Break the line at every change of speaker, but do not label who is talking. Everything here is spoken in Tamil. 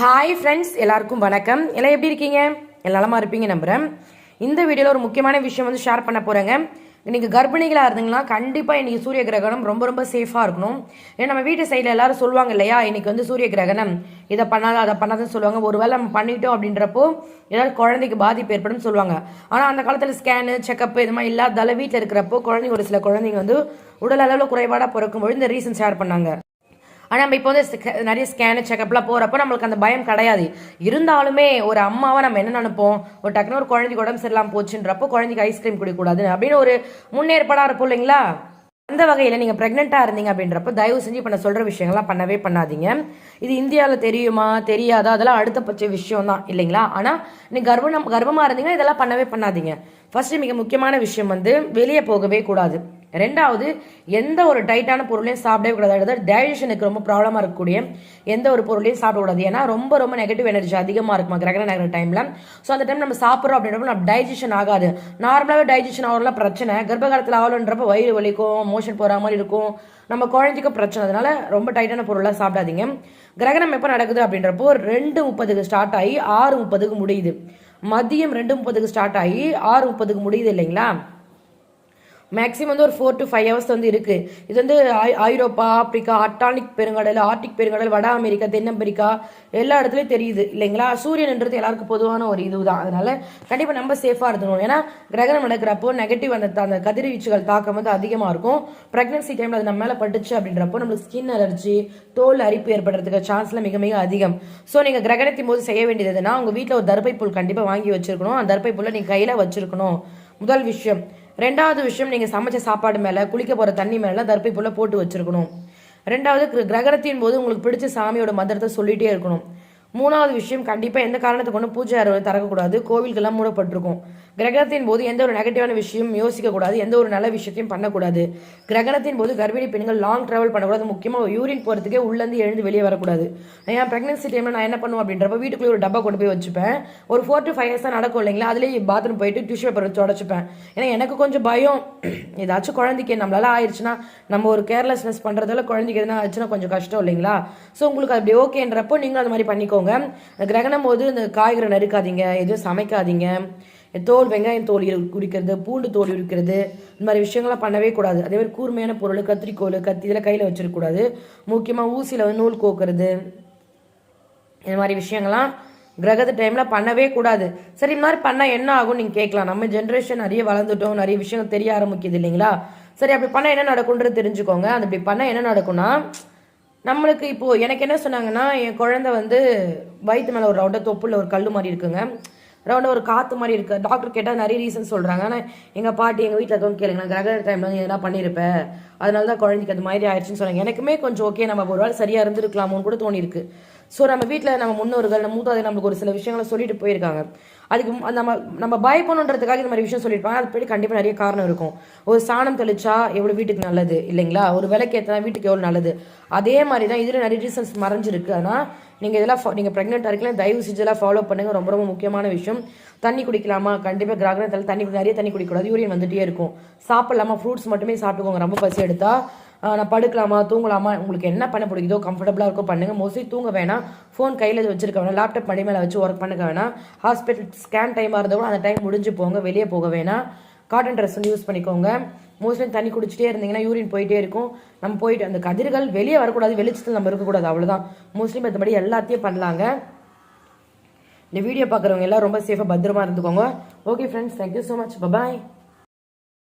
ஹாய் ஃப்ரெண்ட்ஸ் எல்லாருக்கும் வணக்கம். எல்லாம் எப்படி இருக்கீங்க? எல்லாம் இருப்பீங்க நம்புகிறேன் இந்த வீடியோவில் ஒரு முக்கியமான விஷயம் வந்து ஷேர் பண்ண போகிறேங்க நீங்கள் கர்ப்பிணிகளாக இருந்தீங்கன்னா கண்டிப்பாக இன்றைக்கி சூரிய கிரகணம் ரொம்ப ரொம்ப சேஃபாக இருக்கணும். ஏன்னா நம்ம வீட்டு சைடில் எல்லோரும் சொல்லுவாங்க இல்லையா இன்னைக்கு வந்து சூரிய கிரகணம். இதை பண்ணாத அதை பண்ணாதுன்னு சொல்லுவாங்க. ஒரு வேளை நம்ம பண்ணிட்டோம் அப்படின்றப்போ ஏதாவது குழந்தைக்கு பாதிப்பு ஏற்படும் சொல்லுவாங்க. ஆனால் அந்த காலத்தில் ஸ்கேனு செக்கப் இது மாதிரி இல்லாததால் வீட்டில் இருக்கிறப்போ குழந்தைங்க ஒரு சில குழந்தைங்க வந்து உடல் அளவில் குறைபாடாக பிறக்கும்போது இந்த ரீசன் ஷேர் பண்ணாங்க. ஆனால் நம்ம இப்போ வந்து நிறைய ஸ்கேனு செக்கப்லாம் போகிறப்ப நம்மளுக்கு அந்த பயம் கிடையாது. இருந்தாலுமே ஒரு அம்மாவை நம்ம என்ன நினைப்போம்? ஒரு டக்குனு ஒரு குழந்தைக்கு உடம்பு சரியில்லாம போச்சுன்றப்போ குழந்தைக்கு ஐஸ்கிரீம் குடிக்கக்கூடாது அப்படின்னு ஒரு முன்னேற்பாடாக இருப்போம் இல்லைங்களா? அந்த வகையில் நீங்கள் ப்ரெக்னெண்ட்டாக இருந்தீங்க அப்படின்றப்ப தயவு செஞ்சு இப்போ நான் சொல்கிற விஷயங்கள்லாம் பண்ணவே பண்ணாதீங்க. இது இந்தியாவில் தெரியுமா? தெரியாதா? அதெல்லாம் அடுத்த பட்ச விஷயம் தான் இல்லைங்களா? ஆனால் நீ கர்ப்பம் கர்ப்பமாக இருந்தீங்கன்னா இதெல்லாம் பண்ணவே பண்ணாதீங்க. ஃபஸ்ட்டு மிக முக்கியமான விஷயம் வந்து வெளியே போகவே கூடாது. ரெண்டாவது எந்த ஒரு டைட்டான பொருளையும் சாப்பிடவே கூடாது. அதாவது டைஜஷனுக்கு ரொம்ப ப்ராப்ளமாக இருக்கக்கூடிய எந்த ஒரு பொருளையும் சாப்பிடக்கூடாது ஏன்னா ரொம்ப ரொம்ப நெகட்டிவ் எனர்ஜி அதிகமாக இருக்குமா கிரகண நகர டைமில் ஸோ அந்த டைம் நம்ம சாப்பிட்றோம் அப்படின்றப்ப நம்ம டைஜஷன் ஆகாது. நார்மலாகவே டைஜஷன் ஆகலாம் பிரச்சனை. கர்ப்ப காலத்தில் ஆகலன்றப்ப வயிறு வலிக்கும் மோஷன் போகிற மாதிரி இருக்கும். நம்ம குழந்தைக்கும் பிரச்சனை. அதனால ரொம்ப டைட்டான பொருளாக சாப்பிடாதீங்க. கிரகணம் எப்போ நடக்குது அப்படின்றப்போ ரெண்டு முப்பதுக்கு ஸ்டார்ட் ஆகி ஆறு முப்பதுக்கு முடியுது. மதியம் ரெண்டு முப்பதுக்கு ஸ்டார்ட் ஆகி ஆறு முப்பதுக்கு முடியுது இல்லைங்களா? மேக்ஸிமம் வந்து ஒரு ஃபோர் டு ஃபைவ் ஹவர்ஸ் வந்து இருக்குது இது வந்து ஐ- ஐரோப்பா ஆப்பிரிக்கா அட்டானிக் பெருங்கடல் ஆர்டிக் பெருங்கடல் வட அமெரிக்கா தென் அமெரிக்கா எல்லா இடத்துலையும் தெரியுது. இல்லைங்களா? சூரியன்ன்றது எல்லாருக்கும் பொதுவான ஒரு இது தான் அதனால் கண்டிப்பாக நம்ம சேஃபாக இருந்தணும் ஏன்னா கிரகணம் நடக்கிறப்போ நெகட்டிவ் அந்த அந்த கதிர்வீச்சுகள் தாக்கம் வந்து அதிகமாக இருக்கும். ப்ரெக்னன்சி டைமில் அது நம்ம மேலே பட்டுச்சு அப்படின்றப்போ நம்மளுக்கு ஸ்கின் அலர்ஜி தோல் அரிப்பு ஏற்படுறதுக்கு சான்ஸ்லாம் மிக மிக அதிகம். ஸோ நீங்கள் கிரகணத்தின் போது செய்ய வேண்டியது எதுனா உங்கள் வீட்டில் ஒரு தர்பை புல் கண்டிப்பாக வாங்கி வச்சிருக்கணும். அந்த தர்பை புல்லை நீங்கள் கையில் வச்சிருக்கணும். முதல் விஷயம். ரெண்டாவது விஷயம் நீங்கள் சமைச்ச சாப்பாடு மேலே குளிக்க போகிற தண்ணி மேலே தர்ப்பை போல் போட்டு வச்சுருக்கணும். ரெண்டாவது கிர- கிரகணத்தின் போது உங்களுக்கு பிடிச்ச சாமியோட மந்திரத்தை சொல்லிகிட்டே இருக்கணும். மூணாவது விஷயம் கண்டிப்பாக எந்த காரணத்தை கொண்டு பூஜை அறை திறக்கக்கூடாது. கோவில்கள்லாம் மூடப்பட்டிருக்கும். கிரகணத்தின் போது எந்த ஒரு நெகட்டிவான விஷயம் யோசிக்கக்கூடாது. எந்த ஒரு நல்ல விஷயத்தையும் பண்ணக்கூடாது. கிரகணத்தின் போது கர்ப்பிணி பெண்கள் லாங் ட்ராவல் பண்ணக்கூடாது. முக்கியமாக யூரின் போகிறதுக்கே உள்ளேருந்து எழுந்து வெளியே வரக்கூடாது. என் ப்ரெக்னன்சி டைமில் நான் என்ன பண்ணுவேன் அப்படின்றப்ப வீட்டுக்குள்ளே ஒரு டப்பா கொண்டு போய் வச்சுப்பேன். ஒரு ஃபோர் டு ஃபைவ் இயர்ஸ் தான் நடக்கும் இல்லைங்களா? அதுலேயே பாத்ரூம் போயிட்டு டிஷ்யூ பேப்பர் வச்சு உடச்சிப்பேன். ஏன்னா எனக்கு கொஞ்சம் பயம். ஏதாச்சும் குழந்தைக்கு நம்மளால ஆயிடுச்சுன்னா நம்ம ஒரு கேர்லெஸ்னஸ் பண்ணுறதால குழந்தைக்கு எதுனா ஆச்சுன்னா கொஞ்சம் கஷ்டம் இல்லைங்களா? ஸோ உங்களுக்கு அப்படி ஓகேன்றப்போ நீங்களும் அது மாதிரி பண்ணிக்கோ இந்த கிரகணம் போது இந்த காய்கறி நறுக்காதீங்க எதுவும் சமைக்காதீங்க. தோல் வெங்காயம் தோல் குடிக்கிறது உரிக்கிறது பூண்டு தோல் உரிக்கிறது. இந்த மாதிரி விஷயங்கள்லாம் பண்ணவே கூடாது. அதே மாதிரி கூர்மையான பொருள் கத்திரிக்கோல் கத்தி இதெல்லாம் கையில் வச்சிருக்கக்கூடாது முக்கியமாக ஊசியில் வந்து நூல் கோக்குறது. இந்த மாதிரி விஷயங்கள்லாம் கிரகத்து டைமில் பண்ணவே கூடாது. சரி இந்த மாதிரி பண்ணால் என்ன ஆகும் நீங்கள் கேட்கலாம். நம்ம ஜென்ரேஷன் நிறைய வளர்ந்துட்டோம் நிறைய விஷயங்கள் தெரிய ஆரம்பிக்குது இல்லைங்களா? சரி அப்படி பண்ணால் என்ன நடக்கும்ன்றது தெரிஞ்சுக்கோங்க. அது அப்படி பண்ணால் என்ன நடக்கும்னா நம்மளுக்கு இப்போது எனக்கு என்ன சொன்னாங்கன்னா என் குழந்தை வந்து வயிற்று மேலே ஒரு ரவுண்டாக தொப்புல ஒரு கல் மாதிரி இருக்குங்க. ரவுண்டாக ஒரு காற்று மாதிரி இருக்கு. டாக்டர் கேட்டால் நிறைய ரீசன் சொல்கிறாங்க ஆனால் எங்கள் பாட்டி எங்கள் வீட்டில் இருக்கவங்க கேளுங்க நான் கிரக டைமில் வந்து எதனா பண்ணியிருப்பேன் அதனால தான் குழந்தைக்கு அது மாதிரி ஆயிடுச்சுன்னு சொன்னாங்க எனக்குமே கொஞ்சம் ஓகே நம்ம ஒரு வேளை சரியாக இருந்திருக்கலாமோன்னு கூட தோணியிருக்கு. ஸோ நம்ம வீட்டில் நம்ம முன்னோர்கள் நம்ம மூத்தாதை நம்மளுக்கு ஒரு சில விஷயங்களை சொல்லிட்டு போயிருக்காங்க. அதுக்கு மு- நம்ம நம்ம பயப்படணுன்றதுக்காக இந்த மாதிரி விஷயம் சொல்லியிருப்பாங்க. அது படி கண்டிப்பாக நிறைய காரணம் இருக்கும். ஒரு சாணம் தெளிச்சா எவ்வளோ வீட்டுக்கு நல்லது இல்லைங்களா? ஒரு விலைக்கு ஏற்றினா வீட்டுக்கு எவ்வளோ நல்லது? அதே மாதிரி தான் இதில் நிறைய ரீசன்ஸ் மறைஞ்சிருக்கு. ஆனால் நீங்கள் இதெல்லாம் நீங்கள் ப்ரெக்னெண்ட்டாக இருக்கலாம் தயவு செஞ்சு எல்லாம் ஃபாலோ பண்ணுங்க. ரொம்ப ரொம்ப முக்கியமான விஷயம். தண்ணி குடிக்கலாமா? கண்டிப்பாக கிராகணத்தில் தண்ணி நிறைய தண்ணி குடிக்கக்கூடாது. யூரியன் வந்துட்டே இருக்கும். சாப்பிட்லாமா? ஃப்ரூட்ஸ் மட்டுமே சாப்பிட்டுக்கோங்க. ரொம்ப பசி எடுத்தால் நான் படுக்கலாமா தூங்கலாமா உங்களுக்கு என்ன பண்ண பிடிக்குதோ கம்ஃபர்டபுளாக இருக்கோ பண்ணுங்கள் மோஸ்ட்லி தூங்க வேணாம். ஃபோன் கையில் வச்சிருக்க வேணாம். லேப்டாப் மடி மேலே வச்சு ஒர்க் பண்ணுக்க வேணாம். ஹாஸ்பிட்டல் ஸ்கேன் டைமாக இருந்தால் கூட அந்த டைம் முடிஞ்சு போங்க. வெளியே போக வேணாம். காட்டன் ட்ரெஸ் வந்து யூஸ் பண்ணிக்கோங்க. மோஸ்ட்லி தண்ணி குடிச்சிட்டே இருந்தீங்கன்னா யூரின் போயிட்டே இருக்கும். நம்ம போயிட்டு அந்த கதிர்கள் வெளியே வரக்கூடாது. வெளிச்சத்தில் நம்ம இருக்கக்கூடாது. அவ்வளோதான் மோஸ்ட்லி மற்றபடி எல்லாத்தையும் பண்ணலாங்க. இந்த வீடியோ பார்க்குறவங்க எல்லாம் ரொம்ப சேஃபாக பத்திரமா இருந்துக்கோங்க. Okay friends thank you so much bye bye